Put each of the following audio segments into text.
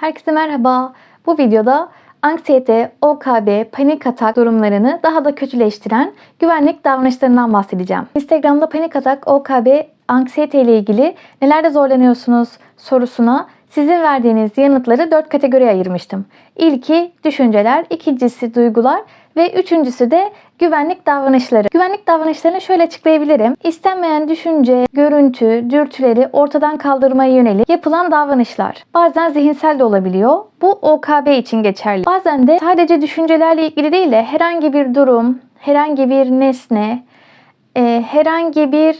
Herkese merhaba. Bu videoda anksiyete, OKB, panik atak durumlarını daha da kötüleştiren güvenlik davranışlarından bahsedeceğim. Instagram'da panik atak, OKB, anksiyete ile ilgili nelerde zorlanıyorsunuz sorusuna sizin verdiğiniz yanıtları dört kategoriye ayırmıştım. İlki düşünceler, ikincisi duygular ve üçüncüsü de güvenlik davranışları. Güvenlik davranışlarını şöyle açıklayabilirim. İstenmeyen düşünce, görüntü, dürtüleri ortadan kaldırmaya yönelik yapılan davranışlar. Bazen zihinsel de olabiliyor. Bu OKB için geçerli. Bazen de sadece düşüncelerle ilgili değil de herhangi bir durum, herhangi bir nesne, e, herhangi bir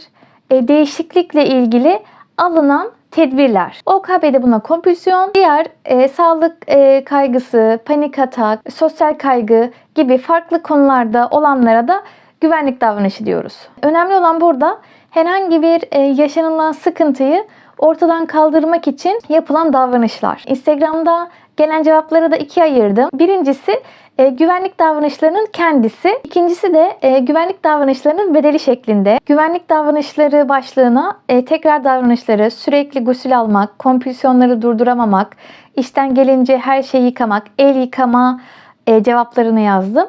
e, değişiklikle ilgili alınan tedbirler. OKB'de buna kompülsiyon, diğer e, sağlık e, kaygısı, panik atak, sosyal kaygı gibi farklı konularda olanlara da güvenlik davranışı diyoruz. Önemli olan burada herhangi bir e, yaşanılan sıkıntıyı ortadan kaldırmak için yapılan davranışlar. Instagram'da gelen cevapları da ikiye ayırdım. Birincisi e, güvenlik davranışlarının kendisi. İkincisi de e, güvenlik davranışlarının bedeli şeklinde. Güvenlik davranışları başlığına e, tekrar davranışları, sürekli gusül almak, kompülsiyonları durduramamak, işten gelince her şeyi yıkamak, el yıkama e, cevaplarını yazdım.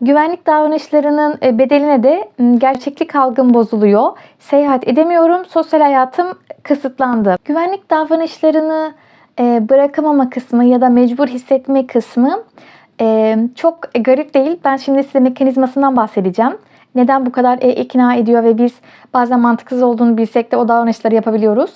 Güvenlik davranışlarının e, bedeline de gerçeklik algım bozuluyor. Seyahat edemiyorum, sosyal hayatım kısıtlandı. Güvenlik davranışlarını e, bırakamama kısmı ya da mecbur hissetme kısmı e, çok garip değil. Ben şimdi size mekanizmasından bahsedeceğim. Neden bu kadar e, ikna ediyor ve biz bazen mantıksız olduğunu bilsek de o davranışları yapabiliyoruz.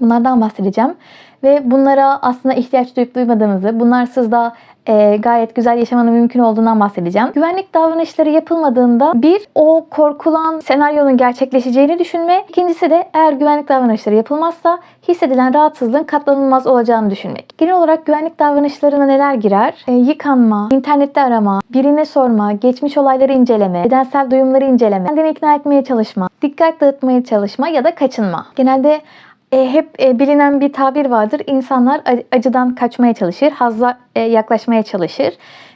Bunlardan bahsedeceğim. Ve bunlara aslında ihtiyaç duyup duymadığımızı, bunlarsız da e, gayet güzel yaşamanın mümkün olduğundan bahsedeceğim. Güvenlik davranışları yapılmadığında bir, o korkulan senaryonun gerçekleşeceğini düşünme. İkincisi de eğer güvenlik davranışları yapılmazsa hissedilen rahatsızlığın katlanılmaz olacağını düşünmek. Genel olarak güvenlik davranışlarına neler girer? E, yıkanma, internette arama, birine sorma, geçmiş olayları inceleme, bedensel duyumları inceleme, kendini ikna etmeye çalışma, dikkat dağıtmaya çalışma ya da kaçınma. Genelde e, hep e, bilinen bir tabir vardır. İnsanlar ac- acıdan kaçmaya çalışır, hazla e, yaklaşmaya çalışır.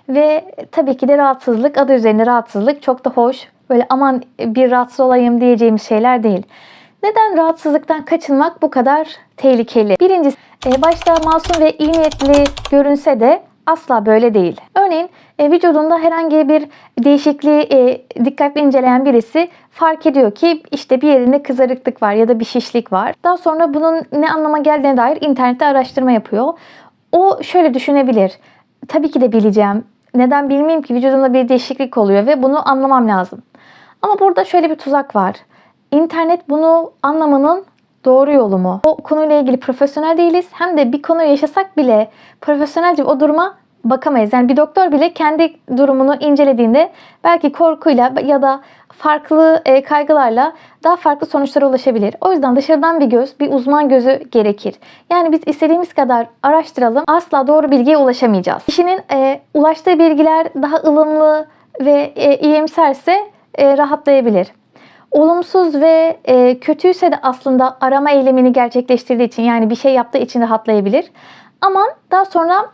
Ve tabii ki de rahatsızlık, adı üzerinde rahatsızlık çok da hoş. Böyle aman e, bir rahatsız olayım diyeceğimiz şeyler değil. Neden rahatsızlıktan kaçınmak bu kadar tehlikeli? Birincisi e, başta masum ve iyi niyetli görünse de asla böyle değil. Örneğin e, vücudunda herhangi bir değişikliği e, dikkatli inceleyen birisi fark ediyor ki işte bir yerinde kızarıklık var ya da bir şişlik var. Daha sonra bunun ne anlama geldiğine dair internette araştırma yapıyor. O şöyle düşünebilir. Tabii ki de bileceğim. Neden bilmeyeyim ki vücudumda bir değişiklik oluyor ve bunu anlamam lazım. Ama burada şöyle bir tuzak var. İnternet bunu anlamanın doğru yolu mu? O konuyla ilgili profesyonel değiliz. Hem de bir konuyu yaşasak bile profesyonelce o duruma bakamayız. Yani bir doktor bile kendi durumunu incelediğinde belki korkuyla ya da farklı e, kaygılarla daha farklı sonuçlara ulaşabilir. O yüzden dışarıdan bir göz, bir uzman gözü gerekir. Yani biz istediğimiz kadar araştıralım asla doğru bilgiye ulaşamayacağız. Kişinin e, ulaştığı bilgiler daha ılımlı ve e, iyimserse e, rahatlayabilir olumsuz ve e, kötüyse de aslında arama eylemini gerçekleştirdiği için yani bir şey yaptığı için rahatlayabilir. Ama daha sonra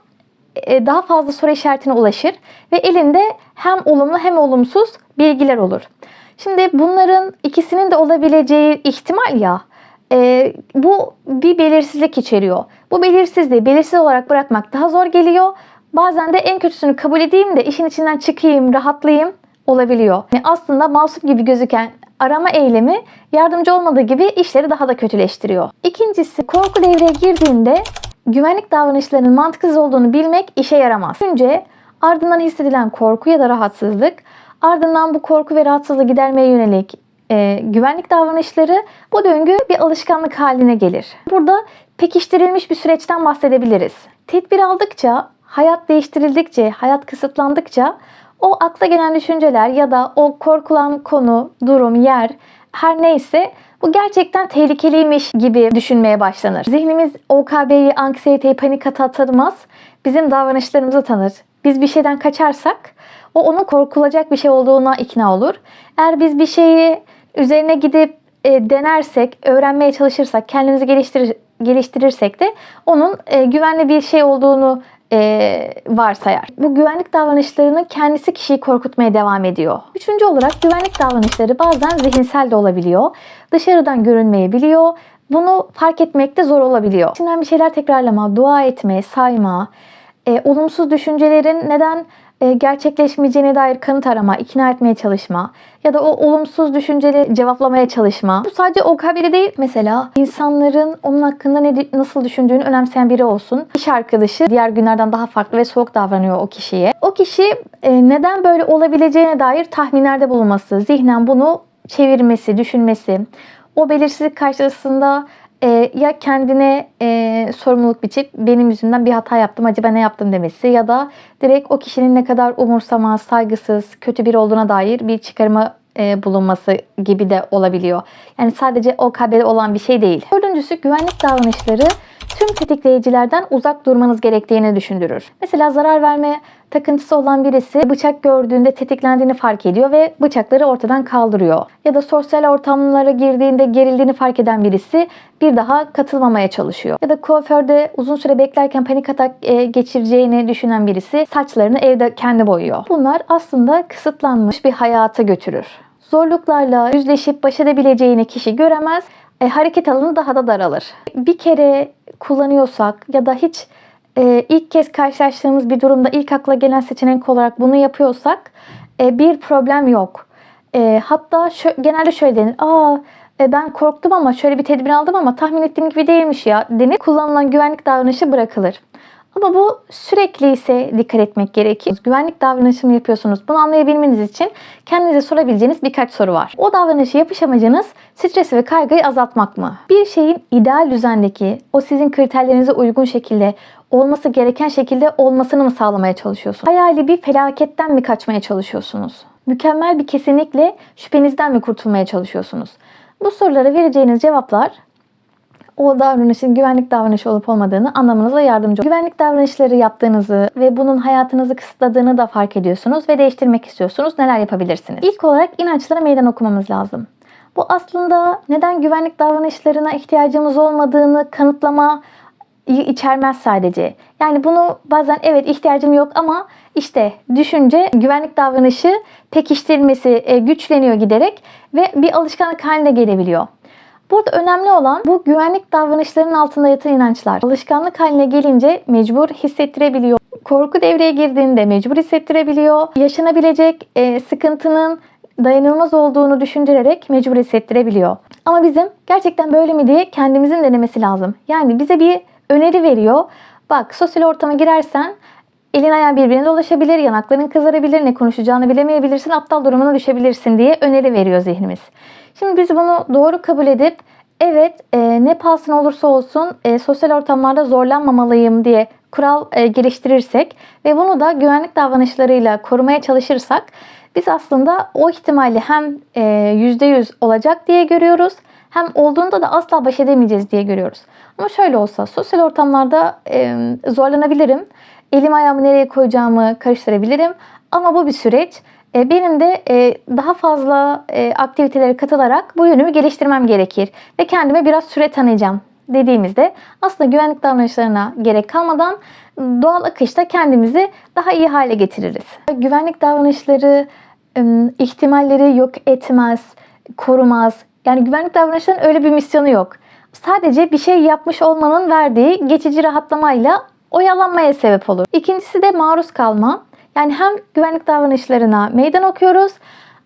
e, daha fazla soru işaretine ulaşır ve elinde hem olumlu hem olumsuz bilgiler olur. Şimdi bunların ikisinin de olabileceği ihtimal ya e, bu bir belirsizlik içeriyor. Bu belirsizliği belirsiz olarak bırakmak daha zor geliyor. Bazen de en kötüsünü kabul edeyim de işin içinden çıkayım, rahatlayayım olabiliyor. Yani aslında masum gibi gözüken arama eylemi yardımcı olmadığı gibi işleri daha da kötüleştiriyor. İkincisi korku devreye girdiğinde güvenlik davranışlarının mantıksız olduğunu bilmek işe yaramaz. Önce ardından hissedilen korku ya da rahatsızlık, ardından bu korku ve rahatsızlığı gidermeye yönelik e, güvenlik davranışları bu döngü bir alışkanlık haline gelir. Burada pekiştirilmiş bir süreçten bahsedebiliriz. Tedbir aldıkça, hayat değiştirildikçe, hayat kısıtlandıkça o akla gelen düşünceler ya da o korkulan konu, durum, yer her neyse bu gerçekten tehlikeliymiş gibi düşünmeye başlanır. Zihnimiz OKB'yi, anksiyeteyi, panik atağı tanımaz. Bizim davranışlarımızı tanır. Biz bir şeyden kaçarsak o onun korkulacak bir şey olduğuna ikna olur. Eğer biz bir şeyi üzerine gidip e, denersek, öğrenmeye çalışırsak, kendimizi geliştirir, geliştirirsek de onun e, güvenli bir şey olduğunu e, varsayar. Bu güvenlik davranışlarının kendisi kişiyi korkutmaya devam ediyor. Üçüncü olarak güvenlik davranışları bazen zihinsel de olabiliyor. Dışarıdan görünmeyebiliyor. bunu fark etmekte zor olabiliyor. İçinden bir şeyler tekrarlama, dua etme, sayma, e, olumsuz düşüncelerin neden gerçekleşmeyeceğine dair kanıt arama, ikna etmeye çalışma ya da o olumsuz düşünceleri cevaplamaya çalışma. Bu sadece o haberi değil. Mesela insanların onun hakkında ne nasıl düşündüğünü önemseyen biri olsun. İş arkadaşı diğer günlerden daha farklı ve soğuk davranıyor o kişiye. O kişi e, neden böyle olabileceğine dair tahminlerde bulunması, zihnen bunu çevirmesi, düşünmesi, o belirsizlik karşısında e, ya kendine e, sorumluluk biçip benim yüzümden bir hata yaptım acaba ne yaptım demesi ya da direkt o kişinin ne kadar umursamaz, saygısız, kötü biri olduğuna dair bir çıkarıma e, bulunması gibi de olabiliyor. Yani sadece o haberi olan bir şey değil. Dördüncüsü güvenlik davranışları tüm tetikleyicilerden uzak durmanız gerektiğini düşündürür. Mesela zarar verme takıntısı olan birisi bıçak gördüğünde tetiklendiğini fark ediyor ve bıçakları ortadan kaldırıyor. Ya da sosyal ortamlara girdiğinde gerildiğini fark eden birisi bir daha katılmamaya çalışıyor. Ya da kuaförde uzun süre beklerken panik atak e, geçireceğini düşünen birisi saçlarını evde kendi boyuyor. Bunlar aslında kısıtlanmış bir hayata götürür. Zorluklarla yüzleşip baş edebileceğini kişi göremez e, hareket alanı daha da daralır. Bir kere kullanıyorsak ya da hiç e, ilk kez karşılaştığımız bir durumda ilk akla gelen seçenek olarak bunu yapıyorsak e, bir problem yok. E, hatta şö genelde şöyle denir. Aa e, ben korktum ama şöyle bir tedbir aldım ama tahmin ettiğim gibi değilmiş ya denir. Kullanılan güvenlik davranışı bırakılır. Ama bu sürekli ise dikkat etmek gerekir. Güvenlik davranışı mı yapıyorsunuz? Bunu anlayabilmeniz için kendinize sorabileceğiniz birkaç soru var. O davranışı yapış amacınız stresi ve kaygıyı azaltmak mı? Bir şeyin ideal düzendeki, o sizin kriterlerinize uygun şekilde olması gereken şekilde olmasını mı sağlamaya çalışıyorsunuz? Hayali bir felaketten mi kaçmaya çalışıyorsunuz? Mükemmel bir kesinlikle şüphenizden mi kurtulmaya çalışıyorsunuz? Bu sorulara vereceğiniz cevaplar o davranışın güvenlik davranışı olup olmadığını anlamanıza yardımcı olur. Güvenlik davranışları yaptığınızı ve bunun hayatınızı kısıtladığını da fark ediyorsunuz ve değiştirmek istiyorsunuz. Neler yapabilirsiniz? İlk olarak inançlara meydan okumamız lazım. Bu aslında neden güvenlik davranışlarına ihtiyacımız olmadığını kanıtlama içermez sadece. Yani bunu bazen evet ihtiyacım yok ama işte düşünce güvenlik davranışı pekiştirilmesi e, güçleniyor giderek ve bir alışkanlık haline gelebiliyor. Burada önemli olan bu güvenlik davranışlarının altında yatan inançlar. Alışkanlık haline gelince mecbur hissettirebiliyor. Korku devreye girdiğinde mecbur hissettirebiliyor. Yaşanabilecek e, sıkıntının dayanılmaz olduğunu düşündürerek mecbur hissettirebiliyor. Ama bizim gerçekten böyle mi diye kendimizin denemesi lazım. Yani bize bir öneri veriyor. Bak sosyal ortama girersen elin ayağın birbirine dolaşabilir, yanakların kızarabilir, ne konuşacağını bilemeyebilirsin, aptal durumuna düşebilirsin diye öneri veriyor zihnimiz. Şimdi biz bunu doğru kabul edip evet e, ne pahasına olursa olsun e, sosyal ortamlarda zorlanmamalıyım diye kural e, geliştirirsek ve bunu da güvenlik davranışlarıyla korumaya çalışırsak biz aslında o ihtimali hem e, %100 olacak diye görüyoruz hem olduğunda da asla baş edemeyeceğiz diye görüyoruz. Ama şöyle olsa sosyal ortamlarda e, zorlanabilirim. Elim ayağımı nereye koyacağımı karıştırabilirim. Ama bu bir süreç. E, benim de e, daha fazla e, aktivitelere katılarak bu yönümü geliştirmem gerekir. Ve kendime biraz süre tanıyacağım dediğimizde aslında güvenlik davranışlarına gerek kalmadan doğal akışta kendimizi daha iyi hale getiririz. Güvenlik davranışları ihtimalleri yok etmez, korumaz. Yani güvenlik davranışlarının öyle bir misyonu yok. Sadece bir şey yapmış olmanın verdiği geçici rahatlamayla oyalanmaya sebep olur. İkincisi de maruz kalma. Yani hem güvenlik davranışlarına meydan okuyoruz.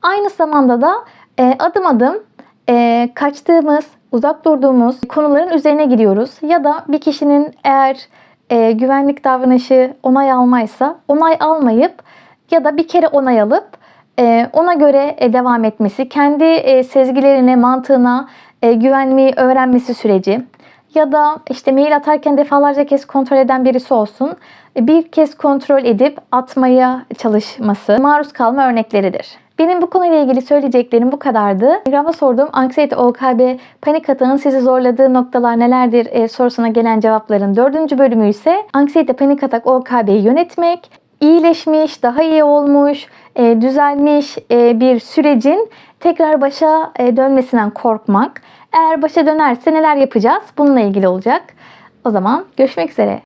Aynı zamanda da e, adım adım e, kaçtığımız, uzak durduğumuz konuların üzerine gidiyoruz. Ya da bir kişinin eğer e, güvenlik davranışı onay almaysa onay almayıp ya da bir kere onay alıp e, ona göre e, devam etmesi, kendi e, sezgilerine, mantığına e, güvenmeyi öğrenmesi süreci ya da işte mail atarken defalarca kez kontrol eden birisi olsun. E, bir kez kontrol edip atmaya çalışması maruz kalma örnekleridir. Benim bu konuyla ilgili söyleyeceklerim bu kadardı. Instagram'da sorduğum anksiyete OKB panik atağın sizi zorladığı noktalar nelerdir e, sorusuna gelen cevapların dördüncü bölümü ise anksiyete panik atak OKB'yi yönetmek, iyileşmiş, daha iyi olmuş, e, düzelmiş e, bir sürecin tekrar başa e, dönmesinden korkmak. Eğer başa dönerse neler yapacağız? Bununla ilgili olacak. O zaman görüşmek üzere.